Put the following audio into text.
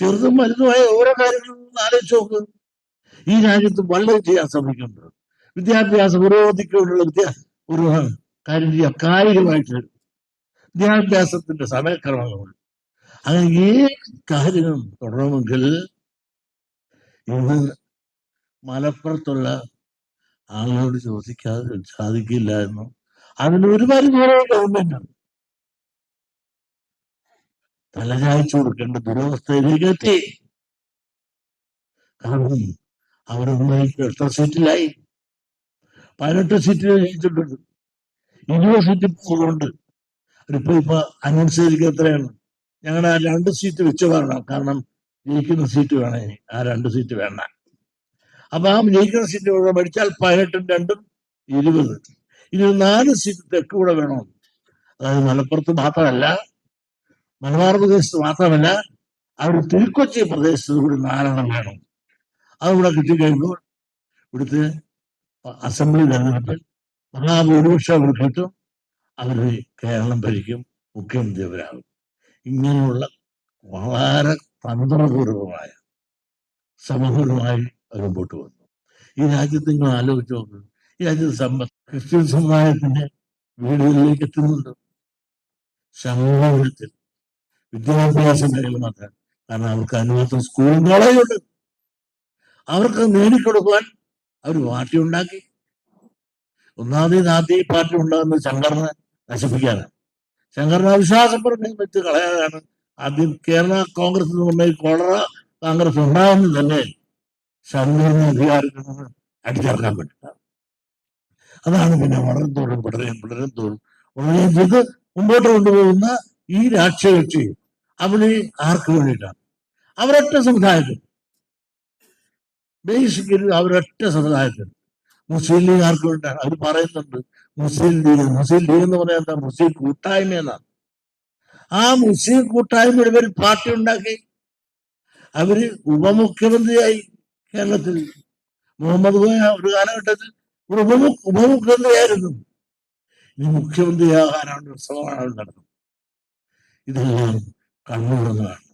ചെറുതും വലുതുമായ ഓരോ കാര്യങ്ങളും ആലോചിച്ച് നോക്ക്. ഈ രാജ്യത്ത് വളരെ ചെയ്യാൻ ശ്രമിക്കുന്നുണ്ട്. വിദ്യാഭ്യാസ പുരോഗതിക്കുള്ള വിദ്യാ ഒരു കാര്യം ചെയ്യാം കായികമായിട്ട് വിദ്യാഭ്യാസത്തിന്റെ സമയക്രമങ്ങൾ അങ്ങനെ ഏ കാര്യങ്ങളും തുടരണമെങ്കിൽ ഇന്ന് മലപ്പുറത്തുള്ള ആളുകളോട് ചോദിക്കാതെ സാധിക്കില്ല എന്നും അതിന് ഒരുപാട് ഗവൺമെന്റ് തലചായ്ച്ചു കൊടുക്കേണ്ട ദുരവസ്ഥയിലേക്ക് എത്തി. കാരണം അവരൊന്നും എത്ര സീറ്റിലായി? പതിനെട്ട് സീറ്റിൽ ജയിച്ചിട്ടുണ്ട്. ഇരുപത് സീറ്റ് പോകുന്നുണ്ട്. ഇപ്പൊ ഇപ്പൊ അനൗൺസ് ചെയ്തിരിക്കുക എത്രയാണ്? ഞങ്ങളുടെ ആ രണ്ട് സീറ്റ് വെച്ച് പറയണം. കാരണം ജയിക്കുന്ന സീറ്റ് വേണം ഇനി. ആ രണ്ട് സീറ്റ് വേണ്ട. അപ്പൊ ആ ജയിക്കുന്ന സീറ്റ് കൂടെ പഠിച്ചാൽ പതിനെട്ടും രണ്ടും ഇരുപത്. ഇരുപത്തിനാല് നാല് സീറ്റ് തെക്ക് കൂടെ വേണം. അതായത് മലപ്പുറത്ത് മാത്രമല്ല മലബാർ പ്രദേശത്ത് മാത്രമല്ല അവർ തിരുക്കൊച്ചി പ്രദേശത്ത് കൂടി നാലെണ്ണം വേണം അതുകൂടെ കിട്ടിക്കഴിയുമ്പോൾ ഇവിടുത്തെ അസംബ്ലി തെരഞ്ഞെടുപ്പിൽ മഹാഭൂരിപക്ഷം അവർ കിട്ടും അവർ കേരളം ഭരിക്കും മുഖ്യമന്ത്രി അവരാകും ഇങ്ങനെയുള്ള വളരെ തന്ത്രപൂർവമായ സമൂഹമായി അവർ മുമ്പോട്ട് വന്നു. ഈ രാജ്യത്ത് നിങ്ങൾ ആലോചിച്ച് നോക്കുക ഈ രാജ്യത്ത് സമ്പത്ത് ക്രിസ്ത്യൻ സമുദായത്തിന്റെ വീടുകളിലേക്ക് എത്തുന്നുണ്ട്? സമൂഹത്തിൽ വിദ്യാഭ്യാസ മാത്രം കാരണം അവർക്ക് അതിനുമാത്രം സ്കൂളും കോളേജുണ്ട് അവർക്ക് നേടിക്കൊടുക്കുവാൻ അവർ പാർട്ടി ഉണ്ടാക്കി. ഒന്നാമത് ഈ പാർട്ടി ഉണ്ടാകുന്ന ശങ്കറിനെ നശിപ്പിക്കാനാണ് ശങ്കറിനെ അവിശ്വാസം പറഞ്ഞ വെച്ച് കളയാനാണ് ആദ്യം കേരള കോൺഗ്രസ് എന്ന് പറഞ്ഞ കോളറ കോൺഗ്രസ് ഉണ്ടാകുന്നത് തന്നെ ശങ്കറിനെ അധികാരത്തിൽ നിന്ന് അടിച്ചിറക്കാൻ പറ്റില്ല. അതാണ് പിന്നെ വളർന്നോടും പിടരെയും പിടരും തോറും വളരെയും ചെയ്ത് മുമ്പോട്ട് കൊണ്ടുപോകുന്ന ഈ രാഷ്ട്രീയ കക്ഷി അവന് ആർക്ക് വേണ്ടിയിട്ടാണ്? അവരൊറ്റ സമുദായത്തിൽ. ബേസിക്കലി അവരൊറ്റ സമുദായത്തിൽ. മുസ്ലിം ലീഗ് ആർക്ക് വേണ്ടിയിട്ടാണ്? അവർ പറയുന്നുണ്ട് മുസ്ലിം ലീഗ് മുസ്ലിം ലീഗ് എന്ന് പറയാൻ എന്താ? മുസ്ലിം കൂട്ടായ്മ എന്നാണ്. ആ മുസ്ലിം കൂട്ടായ്മയുടെ പേരിൽ പാർട്ടി ഉണ്ടാക്കി. അവർ ഉപമുഖ്യമന്ത്രിയായി കേരളത്തിൽ. മുഹമ്മദ് ഖോയ ഒരു കാലഘട്ടത്തിൽ ഒരു ഉപമു ഉപമുഖ്യമന്ത്രിയായിരുന്നു. ഇനി മുഖ്യമന്ത്രിയാകാനാണ് ഉത്സവമാണ് നടന്നത് ഇതെല്ലാം കണ്ണുറന്നതാണ്